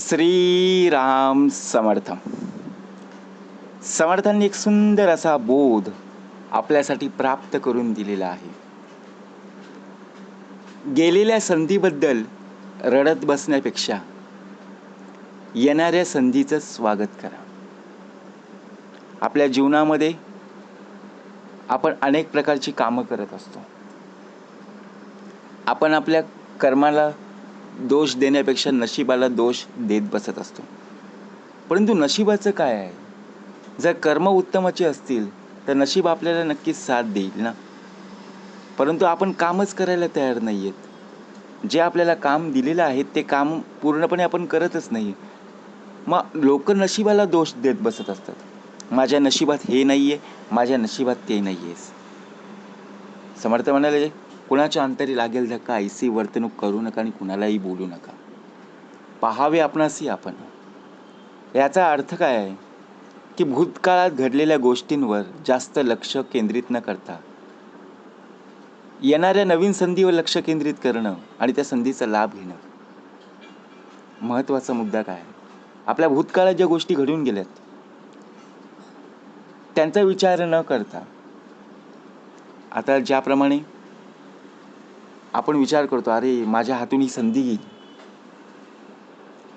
श्रीराम समर्थ समर्थांनी एक सुंदर असा बोध आपल्यासाठी प्राप्त करून दिलेला आहे. गेलेल्या संधीबद्दल रडत बसण्यापेक्षा येणाऱ्या संधीचं स्वागत करा. आपल्या जीवनामध्ये आपण अनेक प्रकारची कामं करत असतो. आपण आपल्या कर्माला दोष देण्यापेक्षा नशिबाला दोष देत बसत असतो. परंतु नशिबाचं काय आहे? जर कर्म उत्तमाचे असतील तर नशीब आपल्याला नक्कीच साथ देईल ना? परंतु आपण कामच करायला तयार नाही आहेत जे आपल्याला काम दिलेलं आहे ते काम पूर्णपणे आपण करतच नाही. मग लोक नशिबाला दोष देत बसत असतात. माझ्या नशिबात हे नाही आहे माझ्या नशिबात ते नाही आहे समर्थ म्हणाले? कुणाच्या अंतरी लागेल धक्का ऐसी वर्तणूक करू नका आणि कुणालाही बोलू नका. पहावे आपणासी आपण. याचा अर्थ काय आहे? की भूतकाळात घडलेल्या गोष्टींवर जास्त लक्ष केंद्रित न करता येणाऱ्या नवीन संधीवर लक्ष केंद्रित करणं आणि त्या संधीचा लाभ घेणं. महत्त्वाचा मुद्दा काय आहे? आपल्या भूतकाळात ज्या गोष्टी घडून गेल्यात त्यांचा विचार न करता आता ज्याप्रमाणे आपण विचार करतो अरे माझ्या हातून ही संधी गेली.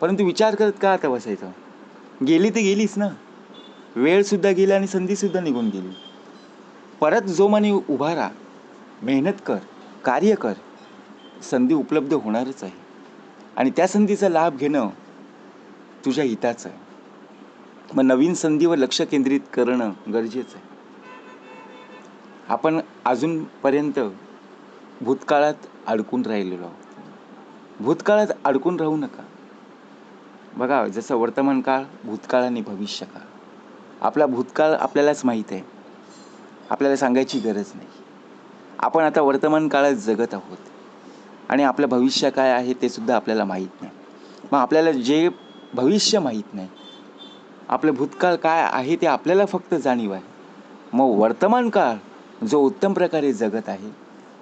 परंतु विचार करत का आता बसायचं? गेली तर गेलीच ना. वेळसुद्धा गेली आणि संधीसुद्धा निघून गेली. परत जोमाने उभा राहा मेहनत कर कार्य कर संधी उपलब्ध होणारच आहे. आणि त्या संधीचा लाभ घेणं तुझ्या हिताचं आहे. मग नवीन संधीवर लक्ष केंद्रित करणं गरजेचं आहे. आपण अजूनपर्यंत भूतकाळात अडकून राहिलेलो. आहोत भूतकाळात अडकून राहू नका. बघा जसं वर्तमान काळ भूतकाळ आणि भविष्यकाळ आपला भूतकाळ आपल्यालाच माहीत आहे. आपल्याला सांगायची गरज नाही. आपण आता वर्तमान काळात जगत आहोत. आणि आपलं भविष्य काय आहे ते सुद्धा आपल्याला माहीत नाही. मग आपल्याला जे भविष्य माहीत नाही आपलं भूतकाळ काय आहे ते आपल्याला फक्त जाणीव आहे. मग वर्तमान काळ जो उत्तम प्रकारे जगत आहे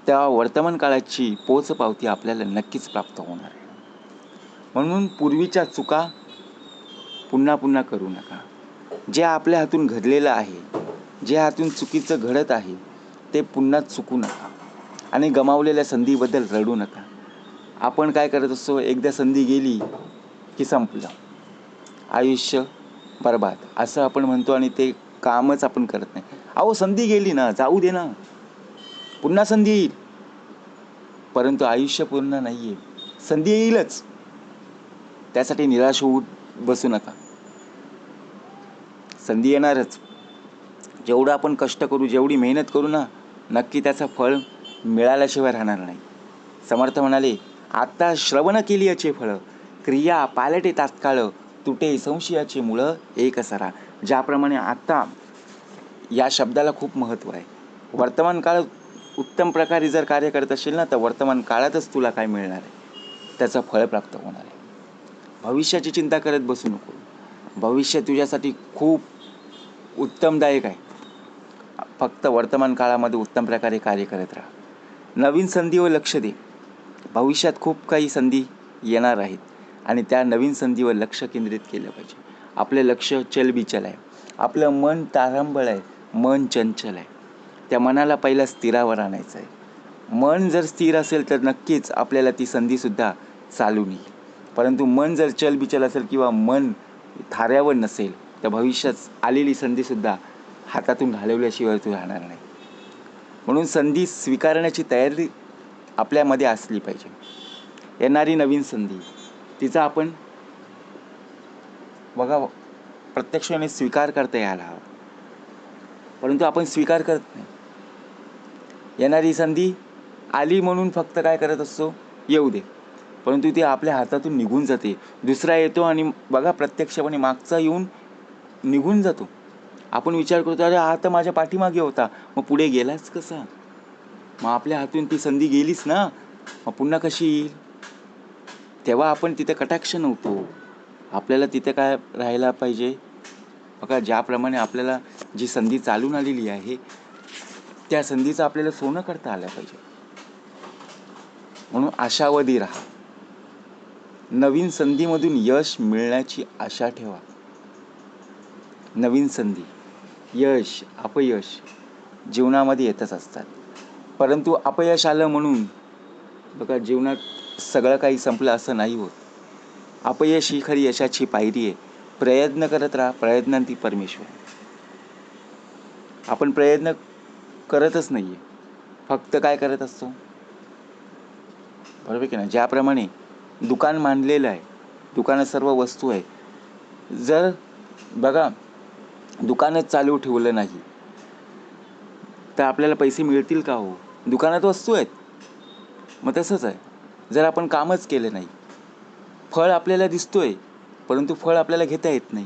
त्या वर्तमान काळाची पोचपावती आपल्याला नक्कीच प्राप्त होणार आहे. म्हणून पूर्वीच्या चुका पुन्हा पुन्हा करू नका. जे आपल्या हातून घडलेलं आहे जे हातून चुकीचं घडत आहे ते पुन्हा चुकू नका आणि गमावलेल्या संधीबद्दल रडू नका. आपण काय करत असतो? एकदा संधी गेली की संपलं. आयुष्य बरबाद. असं आपण म्हणतो आणि ते कामच आपण करत नाही. अहो संधी गेली ना जाऊ दे ना. पुन्हा संधी येईल. परंतु आयुष्य पूर्ण नाही आहे संधी येईलच. त्यासाठी निराश होऊ बसू नका. संधी येणारच. जेवढं आपण कष्ट करू जेवढी मेहनत करू ना नक्की त्याचं फळ मिळाल्याशिवाय राहणार नाही. समर्थ म्हणाले आत्ता श्रवण केली याचे फळ. क्रिया पालटे तात्काळ. तुटे संशयाचे मुळं एक सरा. ज्याप्रमाणे आत्ता या शब्दाला खूप महत्त्व आहे. वर्तमान काळ उत्तम प्रकारे जर कार्य करत असेल ना तर वर्तमान काळातच तुला काय मिळणार आहे? त्याचं फळ प्राप्त होणार आहे. भविष्याची चिंता करत बसू नको. भविष्य तुझ्यासाठी खूप उत्तमदायक आहे. फक्त वर्तमान काळामध्ये उत्तम प्रकारे कार्य करत राहा. नवीन संधीवर लक्ष दे. भविष्यात खूप काही संधी येणार आहेत आणि त्या नवीन संधीवर लक्ष केंद्रित केलं पाहिजे. आपलं लक्ष चलबिचल आहे. आपलं मन तारंबळ आहे. मन चंचल आहे. त्या मनाला पहिला स्थिरावर आणायचं आहे मन जर स्थिर असेल तर नक्कीच आपल्याला ती संधीसुद्धा चालून येईल परंतु मन जर चलबिचल असेल किंवा मन थाऱ्यावर नसेल तर भविष्यात आलेली संधीसुद्धा हातातून घालवल्याशिवाय तू राहणार नाही. म्हणून संधी स्वीकारण्याची तयारी आपल्यामध्ये असली पाहिजे. येणारी नवीन संधी तिचा आपण बघा प्रत्यक्षाने स्वीकार करता यायला हवा. परंतु आपण स्वीकार करत नाही. येणारी संधी आली म्हणून फक्त काय करत असतो? येऊ दे. परंतु ती आपल्या हातातून निघून जाते. दुसरा येतो आणि बघा प्रत्यक्षपणे मागचा येऊन निघून जातो. आपण विचार करतो अरे हा तर माझ्या पाठीमागे होता. मग पुढे गेलाच कसा? मग आपल्या हातून ती संधी गेलीच ना? मग पुन्हा कशी येईल? तेव्हा आपण तिथे कटाक्ष नव्हतो. आपल्याला तिथे काय राहायला पाहिजे? बघा ज्याप्रमाणे आपल्याला जी संधी चालून आलेली आहे त्या संधीचं आपल्याला सोनं करता आलं पाहिजे. म्हणून आशावादी राहा. नवीन संधीमधून यश मिळण्याची आशा ठेवा. नवीन संधी. यश अपयश जीवनामध्ये येतच असतात. परंतु अपयश आलं म्हणून बघा जीवनात सगळं काही संपलं असं नाही होत. अपयश ही खरी यशाची पायरी आहे. प्रयत्न करत राहा प्रयत्नांती परमेश्वर. आपण प्रयत्न करतच नाही आहे फक्त काय करत असतो? बरोबर की नाही? ज्याप्रमाणे दुकान मांडलेलं आहे दुकानात सर्व वस्तू आहे. जर बघा दुकानच चालू ठेवलं नाही तर आपल्याला पैसे मिळतील का हो? दुकानात वस्तू आहेत. मग तसंच आहे. जर आपण कामच केलं नाही फळ आपल्याला दिसतोय परंतु फळ आपल्याला घेता येत नाही.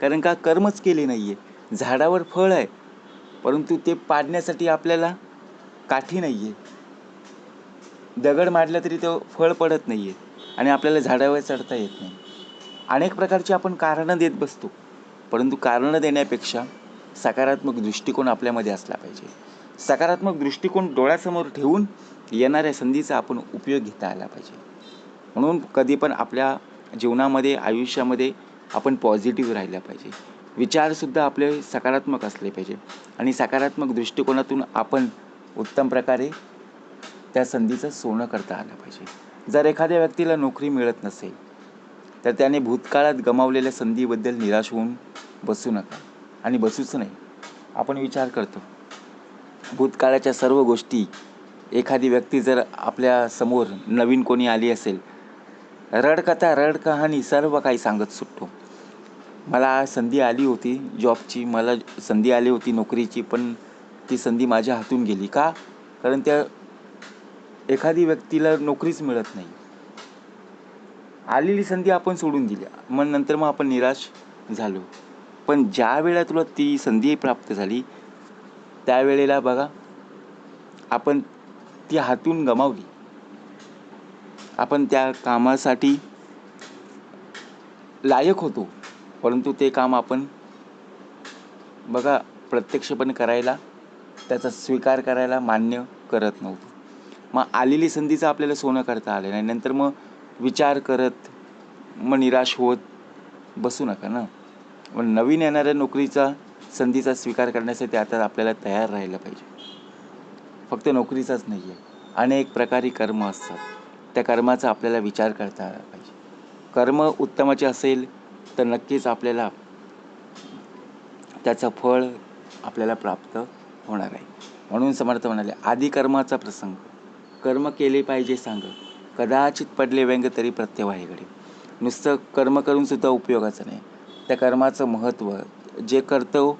कारण का? कर्मच केले नाही आहे झाडावर फळ आहे. परंतु ते पाडण्यासाठी आपल्याला काठी नाही आहे दगड मारला तरी तो फळ पडत नाही आहे आणि आपल्याला झाडावर चढता येत नाही. अनेक प्रकारची आपण कारणं देत बसतो. परंतु कारणं देण्यापेक्षा सकारात्मक दृष्टिकोन आपल्यामध्ये असला पाहिजे. सकारात्मक दृष्टिकोन डोळ्यासमोर ठेवून येणाऱ्या संधीचा आपण उपयोग घेता आला पाहिजे. म्हणून कधी पण आपल्या जीवनामध्ये आयुष्यामध्ये आपण पॉझिटिव्ह राहिलं पाहिजे. विचारसुद्धा आपले सकारात्मक असले पाहिजे. आणि सकारात्मक दृष्टिकोनातून आपण उत्तम प्रकारे त्या संधीचं सोनं करता आलं पाहिजे. जर एखाद्या व्यक्तीला नोकरी मिळत नसेल तर त्याने भूतकाळात गमावलेल्या संधीबद्दल निराश होऊन बसू नका. आणि बसूच नाही. आपण विचार करतो. भूतकाळाच्या सर्व गोष्टी एखादी व्यक्ती जर आपल्यासमोर नवीन कोणी आली असेल रडकथा रडकहाणी सर्व काही सांगत सुटतो. मला संधी आली होती जॉबची मला संधी आली होती नोकरीची पण ती संधी माझ्या हातून गेली. का? कारण त्या एखादी व्यक्तीला नोकरीच मिळत नाही. आलेली संधी आपण सोडून दिली. मग नंतर मग आपण निराश झालो. पण ज्या वेळेला तुला ती संधी प्राप्त झाली त्यावेळेला बघा आपण ती हातून गमावली. आपण त्या कामासाठी लायक होतो. परंतु ते काम आपण बघा प्रत्यक्षपणे करायला त्याचा स्वीकार करायला मान्य करत नव्हतो. मग आलेली संधीचं आपल्याला सोनं करता आलं नाही. नंतर मग विचार करत मग निराश होत बसू नका ना. मग नवीन येणाऱ्या नोकरीचा संधीचा स्वीकार करण्यासाठी आता आपल्याला तयार राहिलं पाहिजे. फक्त नोकरीचाच नाही आहे अनेक प्रकारे कर्म असतात. त्या कर्माचा आपल्याला विचार करता आला पाहिजे. कर्म उत्तमाचे असेल तर नक्कीच आपल्याला त्याचं फळ आपल्याला प्राप्त होणार आहे. म्हणून समर्थ म्हणाले आधी कर्माचा प्रसंग. कर्म केले पाहिजे सांग. कदाचित पडले व्यंग तरी प्रत्यवाहीकडे नुसतं कर्म करून सुद्धा उपयोगाचं नाही. त्या कर्माचं महत्त्व जे करतो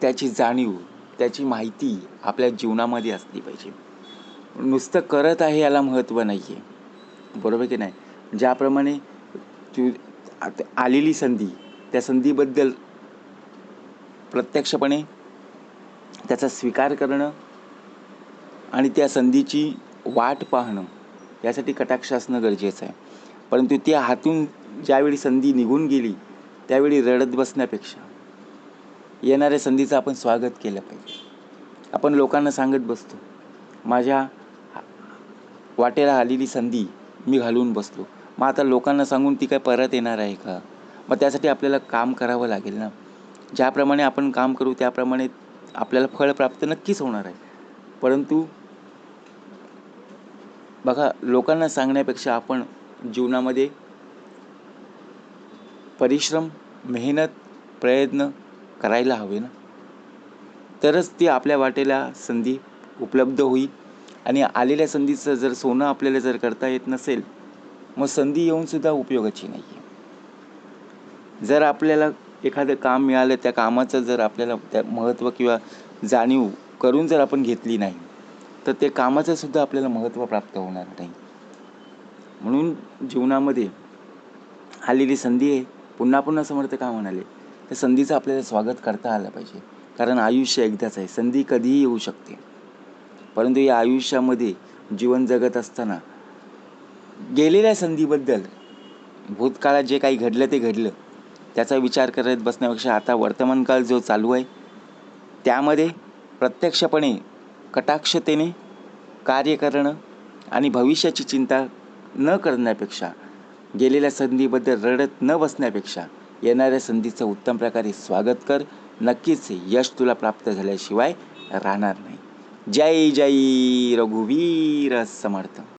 त्याची जाणीव त्याची माहिती आपल्या जीवनामध्ये असली पाहिजे. नुसतं करत आहे याला महत्त्व नाही आहे बरोबर की नाही? ज्याप्रमाणे तू आता आलेली संधी. त्या संधीबद्दल प्रत्यक्षपणे त्याचा स्वीकार करणं आणि त्या संधीची वाट पाहणं यासाठी कटाक्ष असणं गरजेचं आहे. परंतु त्या हातून ज्यावेळी संधी निघून गेली त्यावेळी रडत बसण्यापेक्षा येणाऱ्या संधीचं आपण स्वागत केलं पाहिजे. आपण लोकांना सांगत बसतो माझ्या वाटेला आलेली संधी मी घालवून बसलो. मग आता लोकांना सांगून ती काय परत येणार आहे का? मग त्यासाठी आपल्याला काम करावं लागेल ना. ज्याप्रमाणे आपण काम करू त्याप्रमाणे आपल्याला फळ प्राप्त नक्कीच होणार आहे. परंतु बघा लोकांना सांगण्यापेक्षा आपण जीवनामध्ये परिश्रम मेहनत प्रयत्न करायला हवे ना. तरच ती आपल्या वाटेला संधी उपलब्ध होईल आणि आलेल्या संधीचं जर सोनं आपल्याला जर करता येत नसेल मग संधी येऊनसुद्धा उपयोगाची नाही आहे जर आपल्याला एखादं काम मिळालं त्या कामाचं जर आपल्याला त्या महत्त्व किंवा जाणीव करून जर आपण घेतली नाही तर ते कामाचं सुद्धा आपल्याला महत्त्व प्राप्त होणार नाही. म्हणून जीवनामध्ये आलेली संधी आहे. पुन्हा पुन्हा समर्थ का म्हणाले? त्या संधीचं आपल्याला स्वागत करता आलं पाहिजे. कारण आयुष्य एकदाच आहे. संधी कधीही येऊ शकते. परंतु या आयुष्यामध्ये जीवन जगत असताना गेलेल्या संधीबद्दल भूतकाळात जे काही घडलं ते घडलं. त्याचा विचार करत बसण्यापेक्षा आता वर्तमानकाळ जो चालू आहे त्यामध्ये प्रत्यक्षपणे कटाक्षतेने कार्य करणं आणि भविष्याची चिंता न करण्यापेक्षा गेलेल्या संधीबद्दल रडत न बसण्यापेक्षा येणाऱ्या संधीचं उत्तम प्रकारे स्वागत कर. नक्कीच यश तुला प्राप्त झाल्याशिवाय राहणार नाही. जय जय रघुवीर समर्थ.